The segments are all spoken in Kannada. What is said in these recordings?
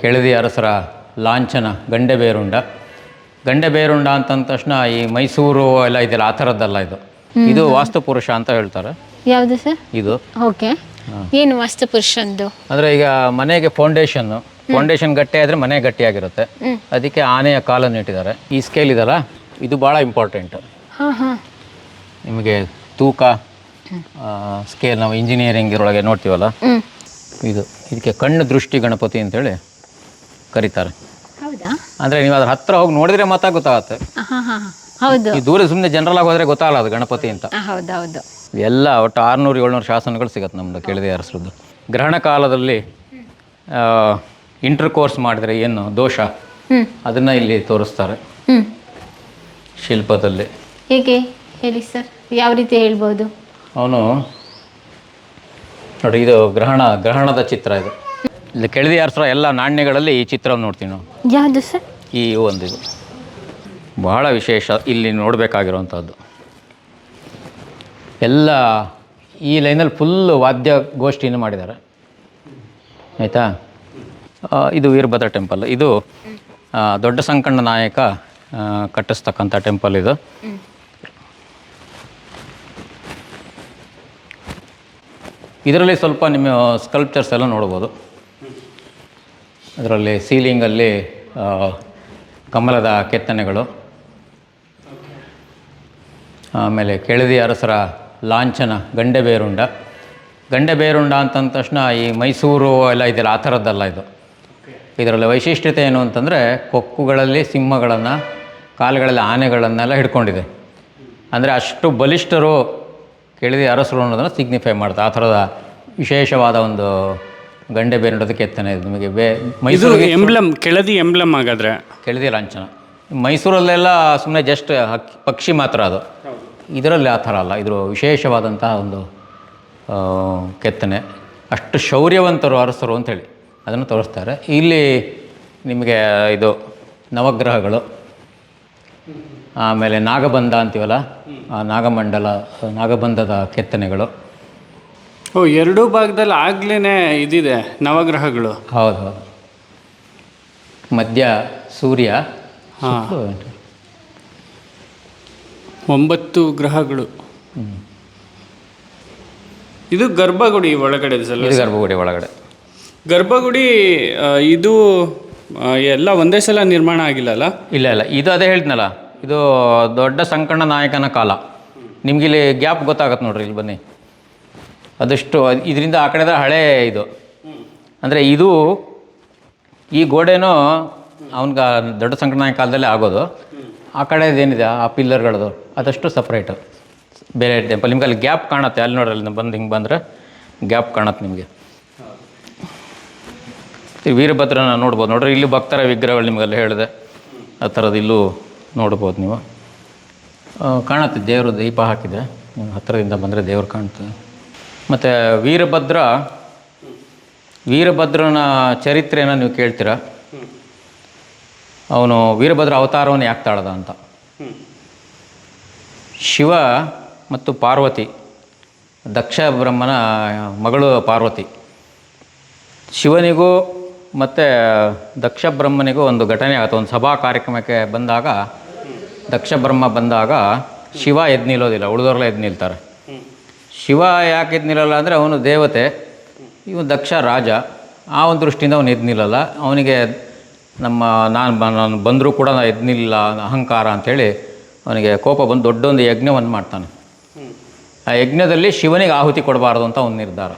ಕೆಳದಿ ಅರಸರ ಲಾಂಛನ ಗಂಡೆಬೇರುಂಡ. ಗಂಡೆಬೇರುಂಡ ಅಂತಂದ ತಕ್ಷಣ ಈ ಮೈಸೂರು ಎಲ್ಲ ಇದೆಯಲ್ಲ ಆ ಥರದ್ದಲ್ಲ ಇದು. ಇದು ವಾಸ್ತುಪುರುಷ ಅಂತ ಹೇಳ್ತಾರೆ. ಯಾವುದು ಸರ್? ಇದು. ಓಕೆ. ಏನು ವಾಸ್ತುಪುರುಷಂದು ಅಂದರೆ ಈಗ ಮನೆಗೆ ಫೌಂಡೇಶನ್ನು ಫೌಂಡೇಶನ್ ಗಟ್ಟಿ ಆದರೆ ಮನೆ ಗಟ್ಟಿಯಾಗಿರುತ್ತೆ. ಅದಕ್ಕೆ ಆನೆಯ ಕಾಲನ್ನು ಇಟ್ಟಿದ್ದಾರೆ. ಈ ಸ್ಕೇಲ್ ಇದಲ್ಲ ಇದು ಭಾಳ ಇಂಪಾರ್ಟೆಂಟ್ ನಿಮಗೆ ತೂಕ ಸ್ಕೇಲ್ ನಾವು ಇಂಜಿನಿಯರಿಂಗ್ ಇರೊಳಗೆ ನೋಡ್ತೀವಲ್ಲ? ಇದು ಇದಕ್ಕೆ ಕಣ್ಣು ದೃಷ್ಟಿ ಗಣಪತಿ ಅಂತೇಳಿ ಕರೀತಾರೆ. ಹೌದಾ? ಅಂದರೆ ನೀವು ಅದ್ರ ಹತ್ರ ಹೋಗಿ ನೋಡಿದ್ರೆ ಮಾತ್ರ ಗೊತ್ತಾಗುತ್ತೆ. ಹಾಂ ಹಾಂ ಹೌದು. ಈ ದೂರ ಸುಮ್ಮನೆ ಜನರಲ್ ಆಗಿ ಹೋದ್ರೆ ಗೊತ್ತಾಗಲ್ಲ ಅದು ಗಣಪತಿ ಅಂತ. ಎಲ್ಲ ಒಟ್ಟು ಆರ್ನೂರು ಏಳ್ನೂರು ಶಾಸನಗಳು ಸಿಗುತ್ತೆ ನಮ್ದು ಕೇಳಿದ ಅರಸರದ್ದು. ಗ್ರಹಣ ಕಾಲದಲ್ಲಿ ಇಂಟರ್ ಕೋರ್ಸ್ ಮಾಡಿದ್ರೆ ಏನು ದೋಷ? ಅದನ್ನ ಅದನ್ನು ಇಲ್ಲಿ ತೋರಿಸ್ತಾರೆ. ಶಿಲ್ಪದಲ್ಲಿ. ಹೇಗೆ? ಹೇಳಿ ಸರ್ ಯಾವ ರೀತಿ ಹೇಳ್ಬೋದು? ಅವನು ನೋಡಿ ಇದು ಗ್ರಹಣ ಗ್ರಹಣದ ಚಿತ್ರ ಇದು. ಇಲ್ಲಿ ಕೆಳದಿ ಅರಸರ ಎಲ್ಲ ನಾಣ್ಯಗಳಲ್ಲಿ ಈ ಚಿತ್ರವನ್ನು ನೋಡ್ತೀವಿ ನಾವು. ಯಾವುದು ಸರ್? ಈ ಒಂದಿದು ಬಹಳ ವಿಶೇಷ ಇಲ್ಲಿ ನೋಡಬೇಕಾಗಿರುವಂಥದ್ದು. ಎಲ್ಲ ಈ ಲೈನಲ್ಲಿ ಫುಲ್ ವಾದ್ಯ ಗೋಷ್ಠಿಯನ್ನು ಮಾಡಿದ್ದಾರೆ. ಆಯಿತಾ? ಇದು ವೀರಭದ್ರ ಟೆಂಪಲ್. ಇದು ದೊಡ್ಡ ಸಂಕಣ್ಣ ನಾಯಕ ಕಟ್ಟಿಸ್ತಕ್ಕಂಥ ಟೆಂಪಲ್ ಇದು. ಇದರಲ್ಲಿ ಸ್ವಲ್ಪ ನಿಮ್ಮ ಸ್ಕಲ್ಪ್ಚರ್ಸ್ ಎಲ್ಲ ನೋಡ್ಬೋದು. ಅದರಲ್ಲಿ ಸೀಲಿಂಗಲ್ಲಿ ಕಮಲದ ಕೆತ್ತನೆಗಳು. ಆಮೇಲೆ ಕೆಳದಿ ಅರಸರ ಲಾಂಛನ, ಗಂಡೆಬೇರುಂಡ. ಗಂಡೆಬೇರುಂಡ ಅಂತಂದ ತಕ್ಷಣ ಈ ಮೈಸೂರು ಎಲ್ಲ ಇದೆಯಲ್ಲ ಆ ಥರದ್ದಲ್ಲ ಇದು. ಇದರಲ್ಲಿ ವೈಶಿಷ್ಟ್ಯತೆ ಏನು ಅಂತಂದರೆ ಕೊಕ್ಕುಗಳಲ್ಲಿ ಸಿಂಹಗಳನ್ನು, ಕಾಲುಗಳಲ್ಲಿ ಆನೆಗಳನ್ನೆಲ್ಲ ಹಿಡ್ಕೊಂಡಿದೆ. ಅಂದರೆ ಅಷ್ಟು ಬಲಿಷ್ಠರು ಕೆಳದಿ ಅರಸರು ಅನ್ನೋದನ್ನು ಸಿಗ್ನಿಫೈ ಮಾಡ್ತಾರೆ. ಆ ಥರದ ವಿಶೇಷವಾದ ಒಂದು ಗಂಡೆಬೇರುಂಡದ ಕೆತ್ತನೆ ಇದು. ನಿಮಗೆ ಬೇ ಇದು ಮೈಸೂರಿಗೆ ಎಂಬ್ಲಮ್ ಕೆಳದಿ ಎಂಬ್ಲಮ್ ಹಾಗಾದ್ರೆ. ಕೆಳದಿ ಲಾಂಛನ ಮೈಸೂರಲ್ಲೆಲ್ಲ ಸುಮ್ಮನೆ ಜಸ್ಟ್ ಹಕ್ಕಿ ಪಕ್ಷಿ ಮಾತ್ರ ಅದು. ಇದರಲ್ಲಿ ಆ ಥರ ಅಲ್ಲ. ಇದು ವಿಶೇಷವಾದಂತಹ ಒಂದು ಆ, ಕೆತ್ತನೆ. ಅಷ್ಟು ಶೌರ್ಯವಂತರು ಅರಸರು ಅಂಥೇಳಿ ಅದನ್ನು ತೋರಿಸ್ತಾರೆ. ಇಲ್ಲಿ ನಿಮಗೆ ಇದು ನವಗ್ರಹಗಳು. ಆಮೇಲೆ ನಾಗಬಂಧ ಅಂತೀವಲ್ಲ? ಆ ನಾಗಮಂಡಲ ನಾಗಬಂಧದ ಕೆತ್ತನೆಗಳು. ಓ ಎರಡೂ ಭಾಗದಲ್ಲಿ ಆಗ್ಲೇ ಇದಿದೆ ನವಗ್ರಹಗಳು. ಹೌದು ಹೌದು. ಮಧ್ಯ ಸೂರ್ಯ ಹಾಂ. ಒಂಬತ್ತು ಗ್ರಹಗಳು. ಇದು ಗರ್ಭಗುಡಿ ಒಳಗಡೆ ಸಲ ಇದು ಗರ್ಭಗುಡಿ ಒಳಗಡೆ. ಗರ್ಭಗುಡಿ ಆ, ಇದು ಆ, ಎಲ್ಲ ಒಂದೇ ಸಲ ನಿರ್ಮಾಣ ಆಗಿಲ್ಲಲ್ಲ ಇಲ್ಲ ಇಲ್ಲ. ಇದು ಅದೇ ಹೇಳಿದ್ನಲ್ಲ ಇದು ದೊಡ್ಡ ಸಂಕಣ್ಣ ನಾಯಕನ ಕಾಲ. ನಿಮ್ಗೆ ಇಲ್ಲಿ ಗ್ಯಾಪ್ ಗೊತ್ತಾಗತ್ತೆ ನೋಡ್ರಿ ಇಲ್ಲಿ ಬನ್ನಿ. ಅದಷ್ಟು ಇದರಿಂದ ಆ ಕಡೆದ ಹಳೆ ಇದು. ಅಂದರೆ ಇದು ಈ ಗೋಡೆನೂ ಅವನ್ಗೆ ದೊಡ್ಡ ನಾಯಕ ಕಾಲದಲ್ಲೇ ಆಗೋದು. ಆ ಕಡೆದೇನಿದೆ, ಆ ಪಿಲ್ಲರ್ಗಳದು, ಅದಷ್ಟು ಸಪ್ರೇಟು. ಬೇರೆ ಟೆಂಪಲ್ ನಿಮ್ಗೆ ಅಲ್ಲಿ ಗ್ಯಾಪ್ ಕಾಣುತ್ತೆ, ಅಲ್ಲಿ ನೋಡ್ರಿ, ಅಲ್ಲಿ ಬಂದು ಹಿಂಗೆ ಬಂದರೆ ಗ್ಯಾಪ್ ಕಾಣುತ್ತೆ ನಿಮಗೆ. ವೀರಭದ್ರನ ನೋಡ್ಬೋದು. ನೋಡ್ರಿ, ಇಲ್ಲಿ ಭಕ್ತರ ವಿಗ್ರಹಗಳು ನಿಮಗೆಲ್ಲ ಹೇಳಿದೆ. ಆ ಥರದ್ದು ಇಲ್ಲೂ ನೋಡ್ಬೋದು ನೀವು. ಕಾಣುತ್ತೆ, ದೇವರು ದೀಪ ಹಾಕಿದೆ. ನೀವು ಹತ್ತಿರದಿಂದ ಬಂದರೆ ದೇವ್ರು ಕಾಣ್ತದೆ. ಮತ್ತು ವೀರಭದ್ರ, ವೀರಭದ್ರನ ಚರಿತ್ರೆಯನ್ನು ನೀವು ಕೇಳ್ತೀರ? ಅವನು ವೀರಭದ್ರ ಅವತಾರವನ್ನು ಯಾಕೆ ತಾಳದ ಅಂತ. ಶಿವ ಮತ್ತು ಪಾರ್ವತಿ ದಕ್ಷ ಬ್ರಹ್ಮನ ಮಗಳು ಪಾರ್ವತಿ. ಶಿವನಿಗೂ ಮತ್ತು ದಕ್ಷ ಬ್ರಹ್ಮನಿಗೂ ಒಂದು ಘಟನೆ ಆಗುತ್ತೆ ಒಂದು ಸಭಾ ಕಾರ್ಯಕ್ರಮಕ್ಕೆ ಬಂದಾಗ ದಕ್ಷ ಬ್ರಹ್ಮ ಬಂದಾಗ ಶಿವ ಎದ್ದು ನಿಲ್ಲೋದಿಲ್ಲ, ಉಳಿದವರೆಲ್ಲ ಎದ್ದು ನಿಲ್ತಾರೆ. ಶಿವ ಯಾಕೆ ನಿಲ್ಲಲ್ಲ ಅಂದರೆ ಅವನು ದೇವತೆ ಇವನು ದಕ್ಷ ರಾಜ, ಆ ಒಂದು ದೃಷ್ಟಿಯಿಂದ ಅವನು ಎದ್ದು ನಿಲ್ಲಲ್ಲ. ಅವನಿಗೆ ನಮ್ಮ ನಾನು ನಾನು ಬಂದರೂ ಕೂಡ ನಾನು ಎದ್ದು ನಿಲ್ಲ ಅಹಂಕಾರ ಅಂಥೇಳಿ ಅವನಿಗೆ ಕೋಪ ಬಂದು ದೊಡ್ಡೊಂದು ಯಜ್ಞವನ್ನು ಮಾಡ್ತಾನೆ. ಆ ಯಜ್ಞದಲ್ಲಿ ಶಿವನಿಗೆ ಆಹುತಿ ಕೊಡಬಾರ್ದು ಅಂತ ಒಂದು ನಿರ್ಧಾರ.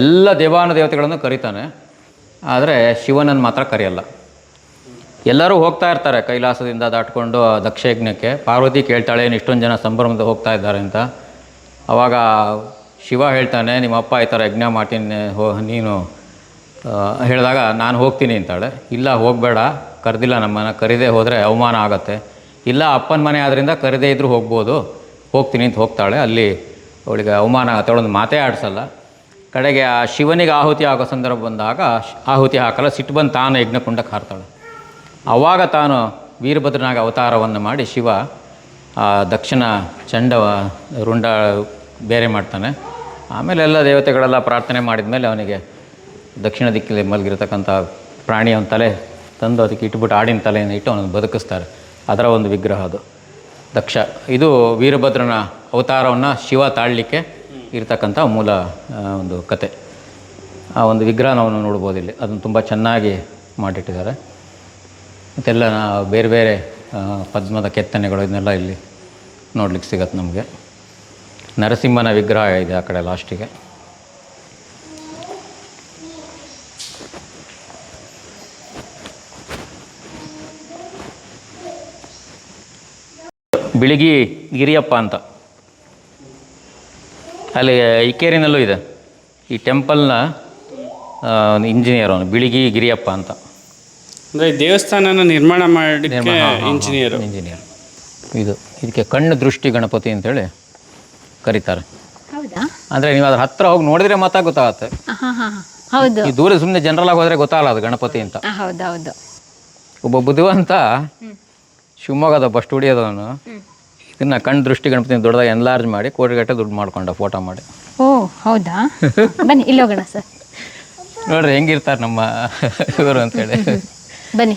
ಎಲ್ಲ ದೇವಾನು ದೇವತೆಗಳನ್ನು ಕರೀತಾನೆ, ಆದರೆ ಶಿವನನ್ನು ಮಾತ್ರ ಕರೆಯಲ್ಲ. ಎಲ್ಲರೂ ಹೋಗ್ತಾ ಇರ್ತಾರೆ ಕೈಲಾಸದಿಂದ ದಾಟ್ಕೊಂಡು ದಕ್ಷಯಜ್ಞಕ್ಕೆ. ದಕ್ಷ ಯಜ್ಞಕ್ಕೆ ಪಾರ್ವತಿ ಕೇಳ್ತಾಳೆ ಇಷ್ಟೊಂದು ಜನ ಸಂಭ್ರಮದ ಹೋಗ್ತಾ ಇದ್ದಾರೆ ಅಂತ. ಆವಾಗ ಶಿವ ಹೇಳ್ತಾನೆ, ನಿಮ್ಮ ಅಪ್ಪ ಈ ಥರ ಯಜ್ಞ ಮಾಡ್ತೀನಿ, ಹೋ, ನೀನು ಹೇಳಿದಾಗ ನಾನು ಹೋಗ್ತೀನಿ ಅಂತಾಳೆ. ಇಲ್ಲ, ಹೋಗಬೇಡ, ಕರೆದಿಲ್ಲ ನಮ್ಮನ್ನು, ಕರೀದೇ ಹೋದರೆ ಅವಮಾನ ಆಗತ್ತೆ. ಇಲ್ಲ, ಅಪ್ಪನ ಮನೆ ಆದ್ದರಿಂದ ಕರೆದೇ ಇದ್ದರೂ ಹೋಗ್ಬೋದು, ಹೋಗ್ತೀನಿ ಅಂತ ಹೋಗ್ತಾಳೆ. ಅಲ್ಲಿ ಅವಳಿಗೆ ಅವಮಾನ ಅವಳೊಂದು ಮಾತೇ ಆಡಿಸಲ್ಲ. ಕಡೆಗೆ ಆ ಶಿವನಿಗೆ ಆಹುತಿ ಆಗೋ ಸಂದರ್ಭ ಬಂದಾಗ, ಆಹುತಿ ಹಾಕಲ್ಲ, ಸಿಟ್ಟು ಬಂದು ತಾನು ಯಜ್ಞಕುಂಡಕ್ಕೆ ಹಾರ್ತಾಳೆ ಆವಾಗ ತಾನು ವೀರಭದ್ರನಾಗ ಅವತಾರವನ್ನು ಮಾಡಿ ಶಿವ ದಕ್ಷಿಣ ಚಂಡವ ರುಂಡ ಬೇರೆ ಮಾಡ್ತಾನೆ. ಆಮೇಲೆ ಎಲ್ಲ ದೇವತೆಗಳೆಲ್ಲ ಪ್ರಾರ್ಥನೆ ಮಾಡಿದ ಮೇಲೆ ಅವನಿಗೆ ದಕ್ಷಿಣ ದಿಕ್ಕಲ್ಲಿ ಮಲಗಿರತಕ್ಕಂಥ ಪ್ರಾಣಿಯ ಒಂದು ತಲೆ ತಂದು ಅದಕ್ಕೆ ಇಟ್ಬಿಟ್ಟು ಆಡಿನ ತಲೆಯನ್ನು ಇಟ್ಟು ಅವನನ್ನು ಬದುಕಿಸ್ತಾರೆ. ಅದರ ಒಂದು ವಿಗ್ರಹ ಅದು. ದಕ್ಷ, ಇದು ವೀರಭದ್ರನ ಅವತಾರವನ್ನು ಶಿವ ತಾಳಲಿಕ್ಕೆ ಇರತಕ್ಕಂಥ ಮೂಲ ಒಂದು ಕತೆ. ಆ ಒಂದು ವಿಗ್ರಹ ನಾವು ನೋಡ್ಬೋದು ಇಲ್ಲಿ. ಅದನ್ನು ತುಂಬ ಚೆನ್ನಾಗಿ ಮಾಡಿಟ್ಟಿದ್ದಾರೆ. ಮತ್ತೆಲ್ಲ ಬೇರೆ ಬೇರೆ ಪದ್ಮದ ಕೆತ್ತನೆಗಳು ಇದನ್ನೆಲ್ಲ ಇಲ್ಲಿ ನೋಡ್ಲಿಕ್ಕೆ ಸಿಗತ್ತೆ ನಮಗೆ. ನರಸಿಂಹನ ವಿಗ್ರಹ ಇದೆ ಆ ಕಡೆ ಲಾಸ್ಟಿಗೆ ಬಿಳಿಗಿ ಗಿರಿಯಪ್ಪ ಅಂತ. ಅಲ್ಲಿ ಇಕ್ಕೇರಿನಲ್ಲೂ ಇದೆ. ಈ ಟೆಂಪಲ್ನ ಇಂಜಿನಿಯರ್ ಅವನು ಬಿಳಿಗಿ ಗಿರಿಯಪ್ಪ ಅಂತ. ಅಂದರೆ ದೇವಸ್ಥಾನನ ನಿರ್ಮಾಣ ಮಾಡಿ ಇಂಜಿನಿಯರ್ ಇಂಜಿನಿಯರ್ ಇದು ಇದಕ್ಕೆ ಕಣ್ಣು ದೃಷ್ಟಿ ಗಣಪತಿ ಅಂತೇಳಿ ಕರೀತಾರೆ. ಹೌದಾ? ಅಂದರೆ ನೀವು ಅದ್ರ ಹತ್ರ ಹೋಗಿ ನೋಡಿದ್ರೆ ಮಾತ್ರ ಗೊತ್ತಾಗುತ್ತೆ. ಹಾಂ ಹಾಂ ಹೌದು. ಈ ದೂರ ಸುಮ್ಮನೆ ಜನರಲ್ ಆಗಿ ಹೋದ್ರೆ ಗೊತ್ತಾಗಲ್ಲ ಅದು ಗಣಪತಿ ಅಂತ. ಆ, ಒಬ್ಬ ಬುದ್ಧಿವಂತ ಶಿವಮೊಗ್ಗದ ಬಸ್ ಸ್ಟುಡಿಯೋದವನು ಇದನ್ನ ಕಣ್ ದೃಷ್ಟಿ ಗಣಪತಿ ದೊಡ್ಡದಾಗಿ ಎನ್ಲಾರ್ಜ್ ಮಾಡಿ ಕೋಟಿಗಟ್ಟೆ ದುಡ್ಡು ಮಾಡ್ಕೊಂಡ ಫೋಟೋ ಮಾಡಿ. ಓ ಹೌದಾ? ಬನ್ನಿ ಇಲ್ಲಿ ಹೋಗೋಣ ಸರ್ ನೋಡ್ರಿ ಹೆಂಗಿರ್ತಾರೆ ನಮ್ಮ ಇವರು ಅಂತೇಳಿ. ಬನ್ನಿ.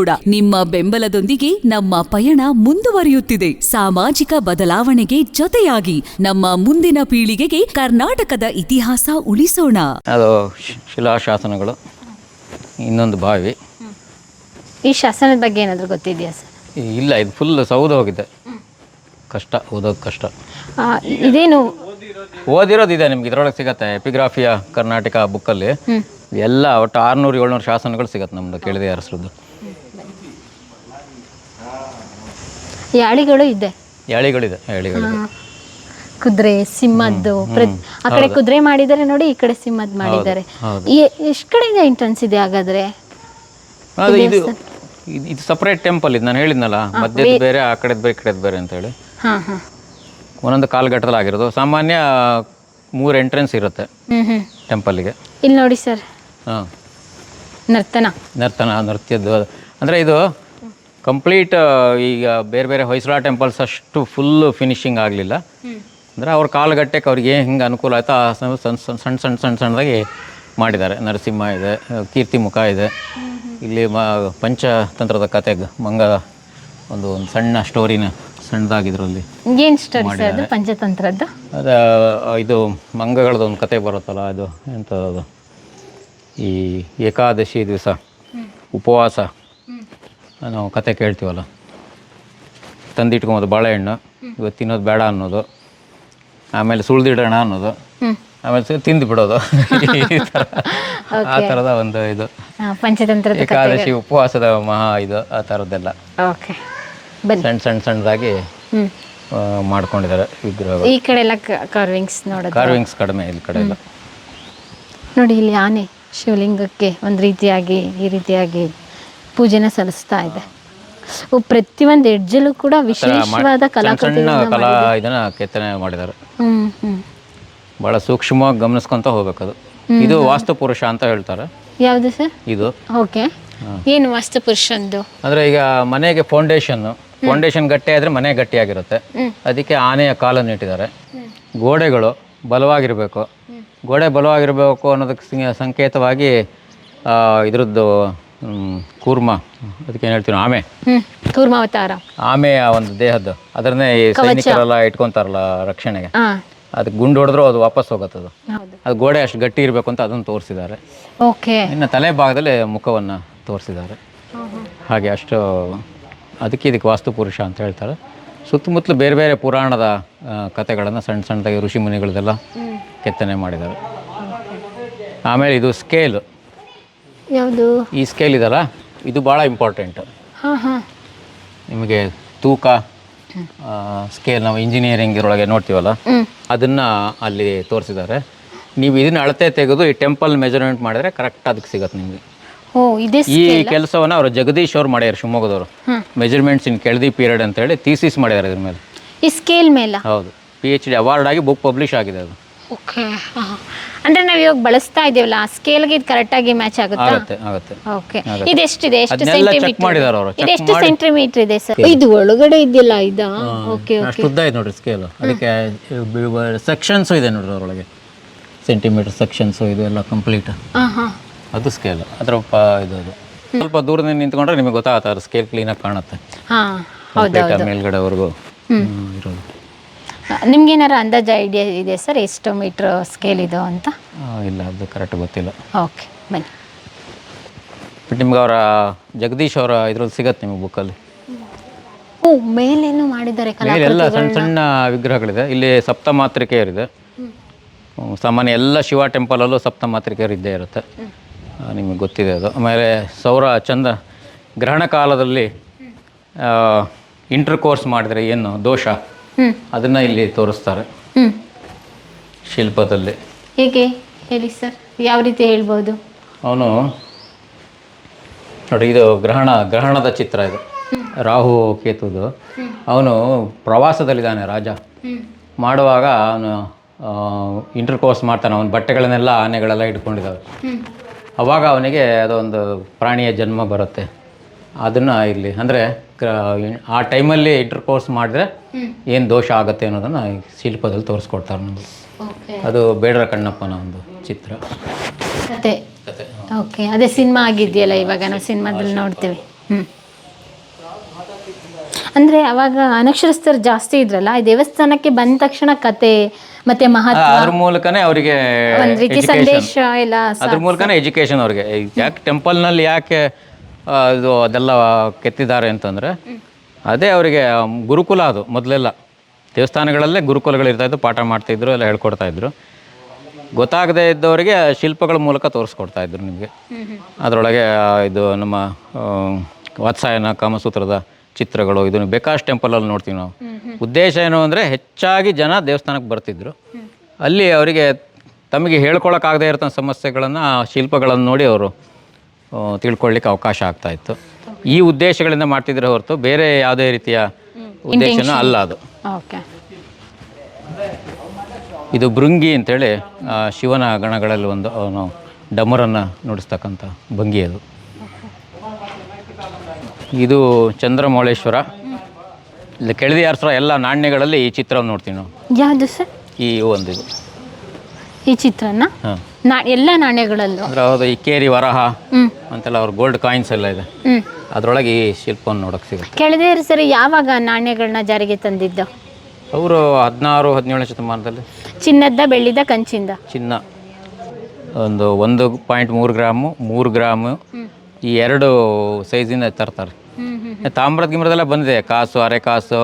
ಕೂಡ ನಿಮ್ಮ ಬೆಂಬಲದೊಂದಿಗೆ ನಮ್ಮ ಪಯಣ ಮುಂದುವರಿಯುತ್ತಿದೆ. ಸಾಮಾಜಿಕ ಬದಲಾವಣೆಗೆ ಜೊತೆಯಾಗಿ ನಮ್ಮ ಮುಂದಿನ ಪೀಳಿಗೆಗೆ ಕರ್ನಾಟಕದ ಇತಿಹಾಸ ಉಳಿಸೋಣ. ಅದು ಶಿಲಾಶಾಸನಗಳು ಇನ್ನೊಂದು ಬಾವಿ. ಈ ಶಾಸನದ ಬಗ್ಗೆ ಏನಾದರೂ ಗೊತ್ತಿದೆಯಾ ಸರ್? ಇಲ್ಲ ಇದು ಫುಲ್ ಸೌದು ಹೋಗಿದೆ. ಕಷ್ಟ ಓದೋದು ಕಷ್ಟ. ಆ, ಇದೇನು? ಓದಿರೋದು ಇದೆ ನಿಮ್ಗೆ ಇದ್ರೊಳಗೆ ಸಿಗತ್ತೆ. ಎಪಿಗ್ರಾಫಿಯ ಕರ್ನಾಟಕ ಬುಕ್ಕಲ್ಲಿ ಎಲ್ಲ ಒಟ್ಟು ಆರುನೂರು ಏಳ್ನೂರು ಶಾಸನಗಳು ಸಿಗತ್ತೆ ನಮ್ದು ಕೇಳಿದೆ ಅರಸರದ್ದು ಯಾಳಿಗಳು ಇದೆ. ಯಾಳಿಗಳಿದೆ ಯಾಳಿಗಳಿದೆ. ಕುದುರೆ ಸಿಂಹದ್ದು ಪ್ರತ್- ಆ ಕಡೆ ಕುದುರೆ ಮಾಡಿದ್ದಾರೆ ನೋಡಿ ಈ ಕಡೆ ಸಿಂಹದ್ ಮಾಡಿದ್ದಾರೆ. ಎಷ್ಟ್ ಕಡೆಯಿಂದ ಎಂಟ್ರೆನ್ಸ್ ಇದೆ ಹಾಗಾದ್ರೆ? ಅದು ಇದು ಇದು- ಇದು ಸಪ್ರೇಟ್ ಟೆಂಪಲ್ ಇದು ನಾನು ಹೇಳಿದ್ನಲ್ಲ ಮಧ್ಯದ ಬೇರೆ ಆ ಕಡೆದು ಬೇರೆ ಈ ಕಡೆದು ಬೇರೆ ಅಂತ ಹೇಳಿ. ಹಾ ಹಾ. ಒಂದೊಂದು ಕಾಲಘಟ್ಟದಲ್ಲಿ ಆಗಿರೋದು. ಸಾಮಾನ್ಯ ಮೂರು ಎಂಟ್ರೆನ್ಸ್ ಇರುತ್ತೆ ಹ್ಮ್ ಹ್ಮ್. ಟೆಂಪಲ್ಗೆ ಇಲ್ಲಿ ನೋಡಿ ಸರ್. ಹಾಂ. ನರ್ತನ. ನರ್ತನ ನೃತ್ಯದ್ದು ಅಂದ್ರೆ ಇದು ಕಂಪ್ಲೀಟ್ ಈಗ ಬೇರೆ ಬೇರೆ ಹೊಯ್ಸಳ ಟೆಂಪಲ್ಸ್ ಅಷ್ಟು ಫುಲ್ ಫಿನಿಶಿಂಗ್ ಆಗಲಿಲ್ಲ. ಅಂದರೆ ಅವ್ರ ಕಾಲಘಟ್ಟಕ್ಕೆ ಅವ್ರಿಗೆ ಹೆಂಗೆ ಅನುಕೂಲ ಆಯಿತು ಆ ಸಣ್ಣ ಸಣ್ಣ ಸಣ್ಣ ಸಣ್ಣ ಸಣ್ಣ ಸಣ್ಣ ಸಣ್ಣದಾಗಿ ಮಾಡಿದ್ದಾರೆ. ನರಸಿಂಹ ಇದೆ ಕೀರ್ತಿ ಮುಖ ಇದೆ. ಇಲ್ಲಿ ಮ ಪಂಚತಂತ್ರದ ಕತೆ ಮಂಗ ಒಂದು ಒಂದು ಸಣ್ಣ ಸ್ಟೋರಿನ ಸಣ್ಣದಾಗಿದ್ರಲ್ಲಿ ಏನ್ ಸ್ಟೋರಿ ಅದು? ಪಂಚತಂತ್ರದ್ದು ಅದು ಇದು ಮಂಗಗಳದ್ದು ಒಂದು ಕತೆ ಬರುತ್ತಲ್ಲ ಅದು ಎಂಥದ್ದು ಅದು ಈ ಏಕಾದಶಿ ದಿವಸ ಉಪವಾಸ. ನಾವು ಕತೆ ಕೇಳ್ತೀವಲ್ಲ? ತಂದಿಟ್ಕೊಂಬೋದು ಬಾಳೆಹಣ್ಣು. ಇವತ್ತು ತಿನ್ನೋದು ಬೇಡ ಅನ್ನೋದು. ಆಮೇಲೆ ಸುಳ್ದಿಡೋಣ ಅನ್ನೋದು. ಆಮೇಲೆ ತಿಂದು ಬಿಡೋದು. ಈ ಥರ ಆ ಥರದ ಒಂದು ಇದು. ಪಂಚತಂತ್ರ ಏಕಾದಶಿ ಉಪವಾಸದ ಮಹಾ ಇದು ಆ ಥರದ್ದೆಲ್ಲ ಸಣ್ಣ ಸಣ್ಣ ಸಣ್ಣದಾಗಿ ಮಾಡ್ಕೊಂಡಿದ್ದಾರೆ ವಿಗ್ರಹ ಈ ಕಡೆ ಎಲ್ಲ ಕಾರ್ವಿಂಗ್ಸ್ ನೋಡೋದು. ಕಾರ್ವಿಂಗ್ಸ್ ಕಡಿಮೆ ಇಲ್ಲಿ ಕಡೆ ಎಲ್ಲ. ನೋಡಿ ಇಲ್ಲಿ ಆನೆ ಶಿವಲಿಂಗಕ್ಕೆ ಒಂದು ರೀತಿಯಾಗಿ ಈ ರೀತಿಯಾಗಿ ಪೂಜೆನ ಸಲ್ಲಿಸ್ತಾ ಇದೆ. ಪ್ರತಿ ಪ್ರತಿಯೊಂದು ಎಡ್ಜಲ್ಲೂ ಕೂಡ ವಿಶೇಷವಾದ ಸಣ್ಣ ಸಣ್ಣ ಕಲಾಕೃತಿಗಳನ್ನ ಕಲಾ ಇದನ್ನ ಕೆತ್ತನೆ ಮಾಡಿದ್ದಾರೆ. ಹ್ಮ್ ಹ್ಮ್. ಬಹಳ ಸೂಕ್ಷ್ಮವಾಗಿ ಗಮನಿಸ್ಕೊಂತ ಹೋಗ್ಬೇಕು ಅದು ಇದು ವಾಸ್ತು ಪುರುಷ ಅಂತ ಹೇಳ್ತಾರೆ. ಯಾವುದು ಸರ್? ಇದು. ಓಕೆ. ಏನು ವಾಸ್ತುಪುರುಷಂದು ಅಂದ್ರೆ ಈಗ ಮನೆಗೆ ಫೌಂಡೇಶನ್ ಫೌಂಡೇಶನ್ ಗಟ್ಟಿ ಆದ್ರೆ ಮನೆ ಗಟ್ಟಿಯಾಗಿರುತ್ತೆ. ಅದಕ್ಕೆ ಆನೆಯ ಕಾಲನ್ನು ಇಟ್ಟಿದ್ದಾರೆ. ಗೋಡೆಗಳು ಬಲವಾಗಿರಬೇಕು. ಗೋಡೆ ಬಲವಾಗಿರಬೇಕು ಅನ್ನೋದಕ್ಕೆ ಸಂಕೇತವಾಗಿ ಇದರದ್ದು ಕೂರ್ಮ. ಅದಕ್ಕೆ ಏನು ಹೇಳ್ತೀವಿ ಆಮೆ. ಹ್ಮ್ ಕೂರ್ಮಾವತಾರ ಆ ಒಂದು ದೇಹದ್ದು. ಅದನ್ನೇ ಈ ಸೈನಿಕರೆಲ್ಲ ಇಟ್ಕೊಂತಾರಲ್ಲ ರಕ್ಷಣೆಗೆ. ಹಾ. ಅದಕ್ಕೆ ಗುಂಡು ಹೊಡೆದ್ರು ಅದು ವಾಪಸ್ ಹೋಗುತ್ತದು. ಹೌದು. ಅದು ಗೋಡೆ ಅಷ್ಟು ಗಟ್ಟಿ ಇರಬೇಕು ಅಂತ ಅದನ್ನು ತೋರಿಸಿದ್ದಾರೆ. ಓಕೆ. ಇನ್ನು ತಲೆ ಭಾಗದಲ್ಲಿ ಮುಖವನ್ನು ತೋರಿಸಿದ್ದಾರೆ. ಹಾಗೆ ಅಷ್ಟು ಅದಕ್ಕೆ ಇದಕ್ಕೆ ವಾಸ್ತು ಪುರುಷ ಅಂತ ಹೇಳ್ತಾರೆ. ಸುತ್ತಮುತ್ತಲು ಬೇರೆ ಬೇರೆ ಪುರಾಣದ ಕಥೆಗಳನ್ನು ಸಣ್ಣ ಸಣ್ಣದಾಗಿ ಋಷಿ ಮುನಿಗಳದೆಲ್ಲ ಕೆತ್ತನೆ ಮಾಡಿದ್ದಾರೆ. ಆಮೇಲೆ ಇದು ಸ್ಕೇಲ್ ಯಾವುದು? ಈ ಸ್ಕೇಲ್ ಇದಲ್ಲ? ಇದು ಭಾಳ ಇಂಪಾರ್ಟೆಂಟ್ ಹಾಂ ಹಾಂ. ನಿಮಗೆ ತೂಕ ಸ್ಕೇಲ್ ನಾವು ಇಂಜಿನಿಯರಿಂಗ್ ಇರೊಳಗೆ ನೋಡ್ತೀವಲ್ಲ? ಅದನ್ನು ಅಲ್ಲಿ ತೋರಿಸಿದ್ದಾರೆ. ನೀವು ಇದನ್ನ ಅಳತೆ ತೆಗೆದು ಈ ಟೆಂಪಲ್ ಮೆಜರ್ಮೆಂಟ್ ಮಾಡಿದ್ರೆ ಕರೆಕ್ಟ್ ಅದಕ್ಕೆ ಸಿಗತ್ತೆ ನಿಮಗೆ. ಓ ಇದೇ ಈ ಕೆಲಸವನ್ನು ಅವರು ಜಗದೀಶ್ ಅವ್ರು ಮಾಡ್ಯಾರ ಶಿವಮೊಗ್ಗದವರು. ಮೆಜರ್ಮೆಂಟ್ಸ್ ಇನ್ ಕೆಳದಿ ಪೀರಿಯಡ್ ಅಂತ ಹೇಳಿ ಥೀಸಿಸ್ ಮಾಡ್ಯಾರ ಇದ್ರ ಮೇಲೆ. ಈ ಸ್ಕೇಲ್ ಮೇಲೆ? ಹೌದು. ಪಿ ಎಚ್ ಡಿ ಅವಾರ್ಡ್ ಆಗಿ ಬುಕ್ ಪಬ್ಲಿಷ್ ಆಗಿದೆ ಅದು. ಓಕೆ ಅಂದ್ರೆ ನಾವು ಇವಾಗ ಬಳಸ್ತಾ ಇದೀವಲ್ಲ ಆ ಸ್ಕೇಲ್ಗೆ ಇದು ಕರೆಕ್ಟಾಗಿ ಮ್ಯಾಚ್ ಆಗುತ್ತಾ? ಆಗುತ್ತೆ ಆಗುತ್ತೆ. ಓಕೆ ಆಗುತ್ತೆ. ಇದೆಷ್ಟಿದೆ ಎಷ್ಟು ಅದನ್ನೆಲ್ಲ ಚೆಕ್ ಸೆಂಟಿಮೀಟರ್ ಮಾಡಿದಾರೆ ಅವರು. ಇದು ಎಷ್ಟು ಮಾಡಿ- ಸೆಂಟಿಮೀಟರ್ ಇದೆ ಸರ್ ಇದು ಒಳಗಡೆ ಇದೆಯಲ್ಲ ಇದಾ? ಓಕೆ ಅಷ್ಟು ಉದ್ದ ಇದೆ ನೋಡ್ರಿ ಸ್ಕೇಲ್ ಅದಕ್ಕೆ ಸೆಕ್ಷನ್ಸು ಇದೆ ನೋಡ್ರಿ ಅದರೊಳಗೆ ಸೆಂಟಿಮೀಟರ್ ಸೆಕ್ಷನ್ಸು ಇದು ಎಲ್ಲ ಕಂಪ್ಲೀಟ್ ಹಾ ಹಾ. ಅದು ಸ್ಕೇಲ್ ಅದರ ಪ ಇದು ಅದು. ಸ್ವಲ್ಪ ದೂರದಿಂದ ನಿಂತ್ಕೊಂಡ್ರೆ ನಿಮಗೆ ಗೊತ್ತಾಗುತ್ತೆ ಸ್ಕೇಲ್ ಸ್ಕೇಲ್ ಕ್ಲೀನಾಗಿ ಕಾಣುತ್ತೆ. ಹಾ Complete ಆ ಮೇಲ್ಗಡೆವರೆಗೂ. ಹ್ಮ್, ಇರೋದು. ನಿಮ್ಗೆ ಏನಾರ ಅಂದಾಜು ಐಡಿಯಾ ಇದೆ ಸರ್ ಎಷ್ಟು ಮೀಟ್ರ್ ಸ್ಕೇಲ್ ಇದು ಅಂತ? ಇಲ್ಲ ಅದು ಕರೆಕ್ಟ್ ಗೊತ್ತಿಲ್ಲ. ಓಕೆ ಬನ್ನಿ. ಬಟ್ ನಿಮ್ಗೆ ಅವರ ಜಗದೀಶ್ ಅವರ ಇದ್ರಲ್ಲಿ ಸಿಗತ್ತೆ ನಿಮಗೆ ಬುಕ್ಕಲ್ಲಿ ಓ ಮೇಲೇನು ಮಾಡಿದ್ದಾರೆ ಮೇಲೆ ಎಲ್ಲ ಸಣ್ಣ ಸಣ್ಣ ವಿಗ್ರಹಗಳಿದೆ. ಇಲ್ಲಿ ಸಪ್ತಮಾತ್ರಿಕೆಯರಿದೆ ಹ್ಮ್, ಸಾಮಾನ್ಯ ಎಲ್ಲ ಶಿವ ಟೆಂಪಲಲ್ಲೂ ಸಪ್ತಮಾತ್ರಿಕೆಯರು ಇದ್ದೇ ಇರುತ್ತೆ. ಆ, ನಿಮಗೆ ಗೊತ್ತಿದೆ ಅದು. ಆಮೇಲೆ ಸೌರ ಚಂದ ಗ್ರಹಣ ಕಾಲದಲ್ಲಿ ಇಂಟರ್ ಕೋರ್ಸ್ ಮಾಡಿದರೆ ಏನು ದೋಷ? ಅದನ್ನು ಇಲ್ಲಿ ತೋರಿಸ್ತಾರೆ. ಶಿಲ್ಪದಲ್ಲಿ. ಹೇಗೆ? ಹೇಳಿ ಸರ್. ಯಾವ ರೀತಿ ಹೇಳ್ಬೋದು? ಅವನು ನೋಡಿ ಇದು ಗ್ರಹಣ ಗ್ರಹಣದ ಚಿತ್ರ ಇದು. ರಾಹು ಕೇತುದು. ಅವನು ಪ್ರವಾಸದಲ್ಲಿದ್ದಾನೆ ರಾಜ. ಮಾಡುವಾಗ ಅವನು ಇಂಟರ್ ಕೋರ್ಸ್ ಮಾಡ್ತಾನೆ. ಅವನ ಬಟ್ಟೆಗಳನ್ನೆಲ್ಲ ಆನೆಗಳೆಲ್ಲ ಇಟ್ಕೊಂಡಿದ್ದಾವೆ. ಅವಾಗ ಅವನಿಗೆ ಅದೊಂದು ಪ್ರಾಣಿಯ ಜನ್ಮ ಬರುತ್ತೆ. ಅದನ್ನು ಇಲ್ಲಿ ಅಂದರೆ ಆ ಟೈಮಲ್ಲಿ ಇಂಟರ್ ಕೋರ್ಸ್ ಮಾಡಿದ್ರೆ ಏನು ದೋಷ ಆಗುತ್ತೆ ಅನ್ನೋದನ್ನು ಶಿಲ್ಪದಲ್ಲಿ ತೋರಿಸ್ಕೊಡ್ತಾರೆ ನಮಗೆ. ಅದು ಬೇಡರ ಕಣ್ಣಪ್ಪನ ಒಂದು ಚಿತ್ರ. ಕತೆ. ಓಕೆ. ಅದೇ ಸಿನಿಮಾ ಆಗಿದೆಯಲ್ಲ ಇವಾಗ ನಾವು ಸಿನಿಮಾದಲ್ಲಿ ನೋಡ್ತೀವಿ. ಅಂದ್ರೆ ಅಂದರೆ ಅವಾಗ ಅನಕ್ಷರಸ್ಥರು ಜಾಸ್ತಿ ಇದ್ರಲ್ಲ ಈ ದೇವಸ್ಥಾನಕ್ಕೆ ಬಂದ ತಕ್ಷಣ ಕತೆ ಮತ್ತೆ ಮಹತ್ವ ಅದ್ರ ಮೂಲಕನೇ ಅವರಿಗೆ ಒಂದ್ ರೀತಿ ಸಂದೇಶ ಎಲ್ಲ ಅದ್ರ ಮೂಲಕನೇ ಎಜುಕೇಶನ್ ಅವ್ರಿಗೆ. ಯಾಕೆ ಟೆಂಪಲ್ನಲ್ಲಿ ಯಾಕೆ ಇದು ಅದೆಲ್ಲ ಕೆತ್ತಿದ್ದಾರೆ ಅಂತಂದರೆ ಅದೇ ಅವರಿಗೆ ಗುರುಕುಲ ಅದು ಮೊದಲೆಲ್ಲ. ದೇವಸ್ಥಾನಗಳಲ್ಲೇ ಗುರುಕುಲಗಳು ಇರ್ತಾಯಿದ್ದು ಪಾಠ ಮಾಡ್ತಾಯಿದ್ರು ಎಲ್ಲ ಹೇಳ್ಕೊಡ್ತಾಯಿದ್ರು ಗೊತ್ತಾಗದೇ ಇದ್ದವರಿಗೆ ಶಿಲ್ಪಗಳ ಮೂಲಕ ತೋರಿಸ್ಕೊಡ್ತಾಯಿದ್ರು ನಿಮಗೆ. ಅದರೊಳಗೆ ಇದು ನಮ್ಮ ವತ್ಸಾಯನ ಕಾಮಸೂತ್ರದ ಚಿತ್ರಗಳು, ಇದನ್ನು ಬೇಕಾಶ್ ಟೆಂಪಲಲ್ಲಿ ನೋಡ್ತೀವಿ ನಾವು. ಉದ್ದೇಶ ಏನು ಅಂದರೆ ಹೆಚ್ಚಾಗಿ ಜನ ದೇವಸ್ಥಾನಕ್ಕೆ ಬರ್ತಿದ್ರು. ಅಲ್ಲಿ ಅವರಿಗೆ ತಮಗೆ ಹೇಳ್ಕೊಳಕ್ಕಾಗದೇ ಇರೋ ಸಮಸ್ಯೆಗಳನ್ನು ಶಿಲ್ಪಗಳನ್ನು ನೋಡಿ ಅವರು ತಿಳ್ಕೊಳ್ಳಿಕ್ಕೆ ಅವಕಾಶ ಆಗ್ತಾ ಇತ್ತು. ಈ ಉದ್ದೇಶಗಳಿಂದ ಮಾಡ್ತಿದ್ರೆ ಹೊರತು ಬೇರೆ ಯಾವುದೇ ರೀತಿಯ ಉದ್ದೇಶನೂ ಅಲ್ಲ ಅದು. ಓಕೆ. ಇದು ಭೃಂಗಿ ಅಂತೇಳಿ ಶಿವನ ಗಣಗಳಲ್ಲಿ ಒಂದು ಅವನು ಡಮರನ್ನು ನುಡಿಸ್ತಕ್ಕಂಥ ಭಂಗಿ ಅದು. ಇದು ಚಂದ್ರಮೌಳೇಶ್ವರ. ಇಲ್ಲಿ ಕೆಳದಿ ಆರಿಸೋ ಎಲ್ಲ ನಾಣ್ಯಗಳಲ್ಲಿ ಈ ಚಿತ್ರವನ್ನು ನೋಡ್ತೀವಿ ನಾವು. ಯಾವುದು ಸರ್? ಈ ಒಂದು ಇದು. ಈ ಚಿತ್ರನ? ಹಾಂ. ನಾ ಎಲ್ಲ ನಾಣ್ಯಗಳಲ್ಲೂ. ಅಂದ್ರೆ ಹೌದು ಈ ಕೇರಿ ವರಹ ಅಂತೆಲ್ಲ ಅವ್ರ ಗೋಲ್ಡ್ ಕಾಯಿನ್ಸ್ ಎಲ್ಲ ಇದೆ. ಅದರೊಳಗೆ ಈ ಶಿಲ್ಪವನ್ನು ನೋಡೋಕೆ ಸಿಗುತ್ತೆ. ಕೆಳದೇ ಸರಿ ಯಾವಾಗ ನಾಣ್ಯಗಳನ್ನ ಜಾರಿಗೆ ತಂದಿದ್ದು? ಅವರು ಹದಿನಾರು ಹದಿನೇಳನೇ ಶತಮಾನದಲ್ಲಿ. ಚಿನ್ನದ ಬೆಳ್ಳಿದ ಕಂಚಿಂದ? ಚಿನ್ನ. ಒಂದು ಒಂದು ಪಾಯಿಂಟ್ ಮೂರು ಗ್ರಾಮು ಮೂರು ಗ್ರಾಮು ಈ ಎರಡು ಸೈಜಿಂದ ತರ್ತಾರೆ. ತಾಮ್ರದ ಗಿಮ್ರದೆಲ್ಲ ಬಂದಿದೆ ಕಾಸು ಅರೆ ಕಾಸು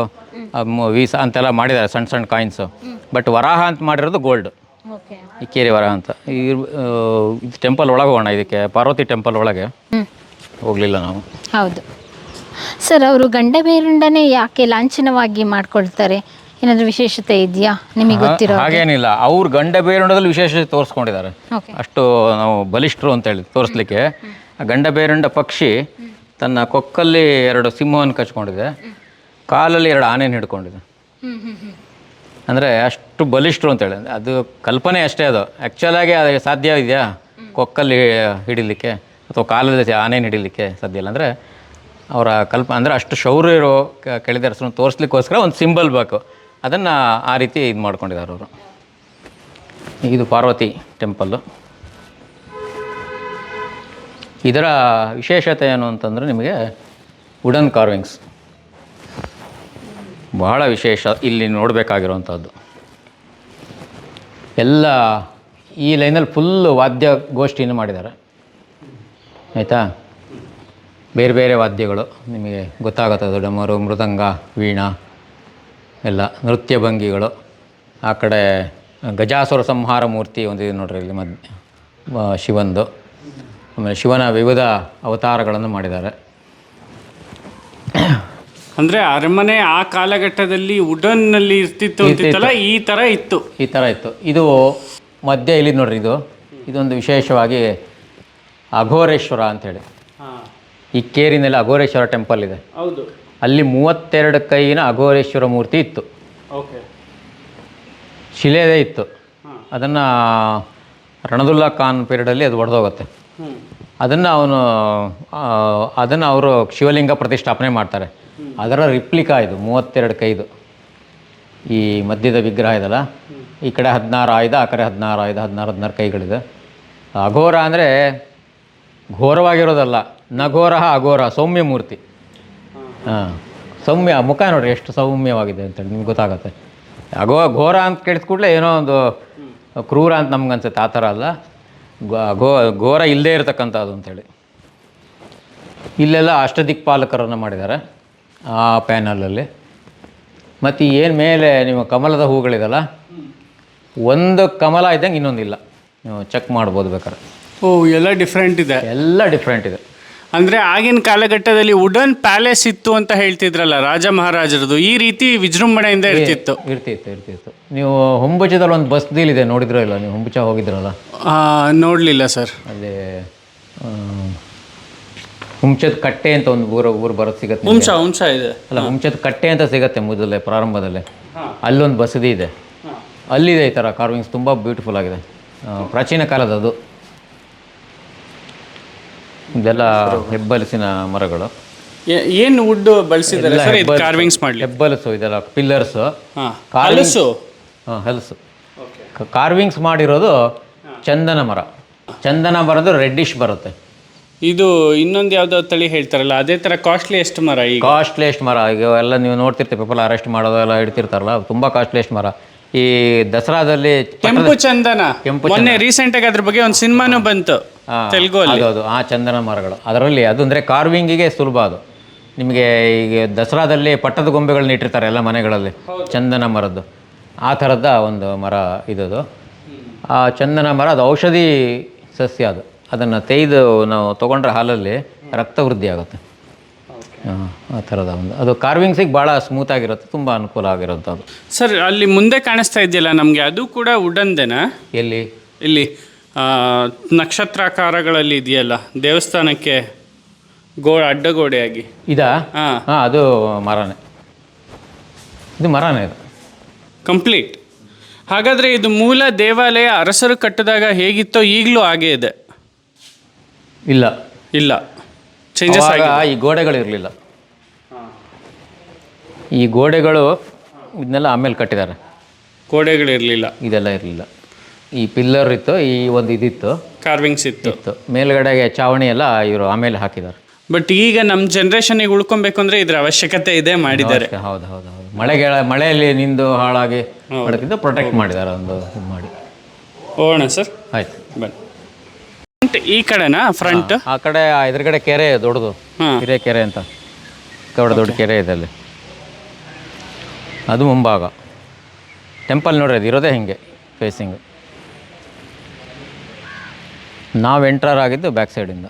ವೀಸ ಅಂತೆಲ್ಲ ಮಾಡಿದ್ದಾರೆ ಸಣ್ಣ ಸಣ್ಣ ಕಾಯಿನ್ಸು ಬಟ್ ವರಾಹ ಅಂತ ಮಾಡಿರೋದು ಗೋಲ್ಡ್ ಓಕೆ. ವರ ಕೇರಿ ಅಂತ. ಈ ಇದು ಟೆಂಪಲ್ ಒಳಗೆ ಹೋಗೋಣ ಇದಕ್ಕೆ ಪಾರ್ವತಿ ಟೆಂಪಲ್ ಒಳಗೆ. ಹೋಗ್ಲಿಲ್ಲ ನಾವು. ಹೌದು. ಸರ್ ಅವರು ಗಂಡ ಬೇರುಂಡನೇ ಯಾಕೆ ಲಾಂಛನವಾಗಿ ಮಾಡ್ಕೊಳ್ತಾರೆ? ಏನಾದರೂ ವಿಶೇಷತೆ ಇದೆಯಾ? ನಿಮಗೆ ಗೊತ್ತಿರೋ ಹಾಗೇನಿಲ್ಲ. ಅವ್ರು ಗಂಡ ಬೇರುಂಡದಲ್ಲಿ ವಿಶೇಷತೆ ತೋರಿಸ್ಕೊಂಡಿದ್ದಾರೆ. ಅಷ್ಟು ನಾವು ಬಲಿಷ್ಠರು ಅಂತೇಳಿ ತೋರಿಸ್ಲಿಕ್ಕೆ. ಆ ಗಂಡ ಬೇರುಂಡ ಪಕ್ಷಿ ತನ್ನ ಕೊಕ್ಕಲ್ಲಿ ಎರಡು ಸಿಂಹವನ್ನು ಕಚ್ಕೊಂಡಿದೆ. ಕಾಲಲ್ಲಿ ಎರಡು ಆನೆಯನ್ನು ಹಿಡ್ಕೊಂಡಿದೆ. ಅಂದರೆ ಅಷ್ಟು ಬಲಿಷ್ಠರು ಅಂತೇಳಿ ಅದು ಕಲ್ಪನೆ ಅಷ್ಟೇ ಅದು. ಆ್ಯಕ್ಚುಲಾಗಿ ಅದು ಸಾಧ್ಯ ಇದೆಯಾ? ಕೊಕ್ಕಲ್ಲಿ ಹಿಡಿಲಿಕ್ಕೆ ಅಥವಾ ಕಾಲಲ್ಲಿ ಆನೆ ಹಿಡಿಲಿಕ್ಕೆ ಸಾಧ್ಯ ಇಲ್ಲ. ಅಂದರೆ ಅವರ ಕಲ್ಪ ಅಂದರೆ ಅಷ್ಟು ಶೌರ್ಯ ಇರೋ ಕೆಳದಿರಸನ್ನು ತೋರಿಸ್ಲಿಕ್ಕೋಸ್ಕರ ಒಂದು ಸಿಂಬಲ್ ಬೇಕು. ಅದನ್ನು ಆ ರೀತಿ ಇದು ಮಾಡ್ಕೊಂಡಿದ್ದಾರೆ ಅವರು. ಇದು ಪಾರ್ವತಿ ಟೆಂಪಲ್ಲು ಇದರ ವಿಶೇಷತೆ ಏನು ಅಂತಂದರೆ ನಿಮಗೆ ವುಡನ್ ಕಾರ್ವಿಂಗ್ಸ್ ಬಹಳ ವಿಶೇಷ ಇಲ್ಲಿ ನೋಡಬೇಕಾಗಿರುವಂಥದ್ದು. ಎಲ್ಲ ಈ ಲೈನಲ್ಲಿ ಫುಲ್ಲು ವಾದ್ಯ ಗೋಷ್ಠಿಯನ್ನು ಮಾಡಿದ್ದಾರೆ. ಆಯಿತಾ? ಬೇರೆ ಬೇರೆ ವಾದ್ಯಗಳು ನಿಮಗೆ ಗೊತ್ತಾಗುತ್ತೆ. ಡಮರು ಮೃದಂಗ, ವೀಣಾ, ಎಲ್ಲ ನೃತ್ಯ ಭಂಗಿಗಳು. ಆ ಕಡೆ ಗಜಾಸುರ ಸಂಹಾರ ಮೂರ್ತಿ ಒಂದಿದೆ ನೋಡ್ರಿ ಇಲ್ಲಿ ಮದ್ ಶಿವಂದು. ಆಮೇಲೆ ಶಿವನ ವಿವಿಧ ಅವತಾರಗಳನ್ನು ಮಾಡಿದ್ದಾರೆ. ಅಂದ್ರೆ ಅರಮನೆ ಆ ಕಾಲಘಟ್ಟದಲ್ಲಿ ವುಡನ್ನಲ್ಲಿ ಇರ್ತಿತ್ತು. ಅಂತಿತ್ತಲ್ಲ ಈ ತರ ಇತ್ತು. ಈ ಥರ ಇತ್ತು. ಇದು ಮಧ್ಯ ಇಲ್ಲಿ ನೋಡ್ರಿ ಇದು. ಇದೊಂದು ವಿಶೇಷವಾಗಿ ಅಘೋರೇಶ್ವರ ಅಂತೇಳಿ ಈ ಕೇರಿನಲ್ಲಿ ಅಘೋರೇಶ್ವರ ಟೆಂಪಲ್ ಇದೆ. ಹೌದು. ಅಲ್ಲಿ ಮೂವತ್ತೆರಡು ಕೈಯಿನ ಅಘೋರೇಶ್ವರ ಮೂರ್ತಿ ಇತ್ತು. ಓಕೆ. ಶಿಲೆದೇ ಇತ್ತು. ಅದನ್ನು ರಣದುಲ್ಲಾ ಖಾನ್ ಪೀರಿಯಡಲ್ಲಿ ಅದು ಒಡೆದೋಗುತ್ತೆ. ಅದನ್ನು ಅವನು ಅದನ್ನು ಅವರು ಶಿವಲಿಂಗ ಪ್ರತಿಷ್ಠಾಪನೆ ಮಾಡ್ತಾರೆ. ಅದರ ರಿಪ್ಲಿಕಾ ಇದು, ಮೂವತ್ತೆರಡು ಕೈದು. ಈ ಮಧ್ಯದ ವಿಗ್ರಹ ಇದಲ್ಲ? ಈ ಕಡೆ ಹದಿನಾರು ಆಯ್ದ, ಆ ಕಡೆ ಹದಿನಾರು ಆಯ್ದ, ಹದಿನಾರು ಹದಿನಾರು ಕೈಗಳಿದೆ. ಅಘೋರ ಅಂದರೆ ಘೋರವಾಗಿರೋದಲ್ಲ. ನಘೋರ, ಅಘೋರ, ಸೌಮ್ಯ ಮೂರ್ತಿ. ಹಾಂ, ಸೌಮ್ಯ, ಮುಖ ನೋಡಿರಿ, ಎಷ್ಟು ಸೌಮ್ಯವಾಗಿದೆ ಅಂತೇಳಿ ನಿಮ್ಗೆ ಗೊತ್ತಾಗುತ್ತೆ. ಅಘೋ, ಘೋರ ಅಂತ ಕೇಳಿದ ಕೂಡಲೇ ಏನೋ ಒಂದು ಕ್ರೂರ ಅಂತ ನಮ್ಗೆ ಅನ್ಸುತ್ತೆ ಆ ಥರ ಅಲ್ಲ. ಗೋ- ಘೋರ ಇಲ್ಲದೇ ಇರತಕ್ಕಂಥದ್ದು ಅಂತೇಳಿ ಇಲ್ಲೆಲ್ಲ ಅಷ್ಟದಿಕ್ಪಾಲಕರನ್ನು ಮಾಡಿದ್ದಾರೆ ಆ ಪ್ಯಾನಲಲ್ಲಿ. ಮತ್ತು ಏನು ಮೇಲೆ ನಿಮ್ಮ ಕಮಲದ ಹೂಗಳಿದಲ್ಲ ಒಂದು ಕಮಲ ಇದ್ದಂಗೆ ಇನ್ನೊಂದಿಲ್ಲ. ನೀವು ಚೆಕ್ ಮಾಡ್ಬೋದು ಬೇಕಾದ್ರೆ. ಓ ಎಲ್ಲ ಡಿಫ್ರೆಂಟ್ ಇದೆ. ಎಲ್ಲ ಡಿಫ್ರೆಂಟ್ ಇದೆ. ಅಂದರೆ ಆಗಿನ ಕಾಲಘಟ್ಟದಲ್ಲಿ ವುಡನ್ ಪ್ಯಾಲೇಸ್ ಇತ್ತು ಅಂತ ಹೇಳ್ತಿದ್ರಲ್ಲ ರಾಜ ಮಹಾರಾಜರದು. ಈ ರೀತಿ ವಿಜೃಂಭಣೆಯಿಂದ ಇರ್ತಿತ್ತು. ಇರ್ತಿತ್ತು ಇರ್ತಿತ್ತು. ನೀವು ಹೊಂಬುಚದಲ್ಲಿ ಒಂದು ಬಸ್ ಡೀಲ್ ಇದೆ ನೋಡಿದ್ರೋ ಇಲ್ಲ ನೀವು ಹೊಂಬುಚ ಹೋಗಿದ್ರಲ್ಲ? ನೋಡಲಿಲ್ಲ ನೋಡ್ಲಿಲ್ಲ ಸರ್. ಅಲ್ಲಿ ಹುಂಚದ ಕಟ್ಟೆ ಅಂತ ಒಂದು ಊರ ಊರು ಬರೋದು ಸಿಗುತ್ತೆ ಹುಂಚ ಹುಂಸ ಇದೆ. ಅಲ್ಲ ಹುಂಚದ ಕಟ್ಟೆ ಅಂತ ಸಿಗತ್ತೆ ಮೊದಲೇ ಪ್ರಾರಂಭದಲ್ಲೇ. ಅಲ್ಲೊಂದು ಬಸದಿ ಇದೆ. ಅಲ್ಲಿದೆ ಈ ಥರ ಕಾರ್ವಿಂಗ್ಸ್ ತುಂಬ ಬ್ಯೂಟಿಫುಲ್ ಆಗಿದೆ. ಪ್ರಾಚೀನ ಕಾಲದ ಅದು ಇದೆಲ್ಲ ಹೆಬ್ಬಲಸಿನ ಮರಗಳು. ಏನು ವುಡ್ ಬಳಸಿದ್ದಾರೆ? ಸರ್ ಇದು ಕಾರ್ವಿಂಗ್ಸ್ ಮಾಡಲಿ. ಹೆಬ್ಬಲಸು ಇದೆಲ್ಲ ಪಿಲ್ಲರ್ಸ್ ಹಲಸು? ಹಾಂ ಹಲಸು. ಕಾರ್ವಿಂಗ್ಸ್ ಮಾಡಿರೋದು ಚಂದನ ಮರ. ಚಂದನ ಮರದ್ದು ರೆಡ್ಡಿಶ್ ಬರುತ್ತೆ. ಇದು ಇನ್ನೊಂದು ಯಾವ್ದೋ ತಳಿ ಹೇಳ್ತಾರಲ್ಲ ಅದೇ ಥರ ಕಾಸ್ಟ್ಲಿ ಎಷ್ಟು ಮರ ಈಗ. ಕಾಸ್ಟ್ಲಿಯೆಸ್ಟ್ ಮರ. ಈಗ ಎಲ್ಲ ನೀವು ನೋಡ್ತಿರ್ತೀವಿ ಪೀಪಲ್ ಅರೆಸ್ಟ್ ಮಾಡೋದು ಎಲ್ಲ ಇಡ್ತಿರ್ತಾರಲ್ಲ ತುಂಬ ಕಾಸ್ಟ್ಲಿಯೆಸ್ಟ್ ಮರ. ಈ ದಸರಾದಲ್ಲಿ ಕೆಂಪು ಚಂದನ. ಕೆಂಪು ಮೊನ್ನೆ ರೀಸೆಂಟ್ ಆಗಿ ಅದ್ರ ಬಗ್ಗೆ ಒಂದು ಸಿನಿಮಾನು ಬಂತು. ತೆಲುಗು ಅದು ಆ ಚಂದನ ಮರಗಳು. ಅದರಲ್ಲಿ ಅದು ಅಂದರೆ ಕಾರ್ವಿಂಗಿಗೆ ಸುಲಭ ಅದು. ನಿಮಗೆ ಈಗ ದಸರಾದಲ್ಲಿ ಪಟ್ಟದ ಗೊಂಬೆಗಳನ್ನ ಇಟ್ಟಿರ್ತಾರೆ ಎಲ್ಲ ಮನೆಗಳಲ್ಲಿ ಚಂದನ ಮರದ್ದು. ಆ ಥರದ ಒಂದು ಮರ ಇದದು. ಆ ಚಂದನ ಮರ ಅದು ಔಷಧಿ ಸಸ್ಯ ಅದು. ಅದನ್ನು ತೆಗೆದು ನಾವು ತೊಗೊಂಡ್ರೆ ಹಾಲಲ್ಲಿ ರಕ್ತ ವೃದ್ಧಿ ಆಗುತ್ತೆ. ಹಾಂ ಆ ಥರದ ಒಂದು. ಅದು ಕಾರ್ವಿಂಗ್ಸಿಗೆ ಭಾಳ ಸ್ಮೂತಾಗಿರುತ್ತೆ ತುಂಬ ಅನುಕೂಲ ಆಗಿರೋಂಥದ್ದು ಸರ್ ಅಲ್ಲಿ ಮುಂದೆ ಕಾಣಿಸ್ತಾ ಇದೆಯಲ್ಲ ನಮಗೆ ಅದು ಕೂಡ ವುಡನ್ದೇನಾ ಎಲ್ಲಿ? ಇಲ್ಲಿ. ನಕ್ಷತ್ರಾಕಾರಗಳಲ್ಲಿ ಇದೆಯಲ್ಲ ದೇವಸ್ಥಾನಕ್ಕೆ ಗೋ ಅಡ್ಡಗೋಡೆಯಾಗಿ. ಇದಾ? ಹಾಂ. ಹಾಂ ಅದು ಮರನೇ. ಇದು ಮರನೇ ಇದು ಕಂಪ್ಲೀಟ್. ಹಾಗಾದರೆ ಇದು ಮೂಲ ದೇವಾಲಯ ಅರಸರು ಕಟ್ಟಿದಾಗ ಹೇಗಿತ್ತೋ ಈಗಲೂ ಹಾಗೇ ಇದೆ. ಇಲ್ಲ. ಇಲ್ಲ. ಚೇಂಜಸ್ ಆಗ ಈ ಗೋಡೆಗಳು ಇರಲಿಲ್ಲ. ಈ ಗೋಡೆಗಳು ಇದನ್ನೆಲ್ಲ ಆಮೇಲೆ ಕಟ್ಟಿದ್ದಾರೆ. ಗೋಡೆಗಳಿರಲಿಲ್ಲ ಇದೆಲ್ಲ ಇರಲಿಲ್ಲ. ಈ ಪಿಲ್ಲರ್ ಇತ್ತು ಈ ಒಂದು ಇದಿತ್ತು. ಕಾರ್ವಿಂಗ್ಸ್ ಇತ್ತು. ಇತ್ತು. ಮೇಲ್ಗಡೆಗೆ ಚಾವಣಿ ಎಲ್ಲ ಇವರು ಆಮೇಲೆ ಹಾಕಿದ್ದಾರೆ. ಬಟ್ ಈಗ ನಮ್ಮ ಜನ್ರೇಷನಿಗೆ ಉಳ್ಕೊಬೇಕು ಅಂದ್ರೆ ಇದ್ರ ಅವಶ್ಯಕತೆ ಇದೆ ಮಾಡಿದ್ದಾರೆ. ಹೌದು ಹೌದು ಹೌದು. ಮಳೆಗೆ ಮಳೆಯಲ್ಲಿ ನಿಂದು ಹಾಳಾಗಿ ಪ್ರೊಟೆಕ್ಟ್ ಮಾಡಿದ್ದಾರೆ ಒಂದು ಇದು ಮಾಡಿ. ಹೋಗೋಣ ಸರ್. ಆಯ್ತು. ಬನ್ನಿ. ಫ್ರಂಟ್ ಈ ಕಡೆನಾ? ಫ್ರಂಟ್ ಆ ಕಡೆ ಆ ಎದುರುಗಡೆ ಕೆರೆ ದೊಡ್ಡದು. ಹಾಂ. ಹಿರೇ ಕೆರೆ ಅಂತ. ದೊಡ್ಡ ದೊಡ್ಡ ಕೆರೆ ಇದೆ ಅಲ್ಲಿ. ಅದು ಮುಂಭಾಗ. ಟೆಂಪಲ್ ನೋಡ್ರಿ ಅದು ಇರೋದೇ ಹಿಂಗೆ ಫೇಸಿಂಗ್ ನಾವು ಎಂಟ್ರರ್ ಆಗಿದ್ದು ಬ್ಯಾಕ್ ಸೈಡಿಂದ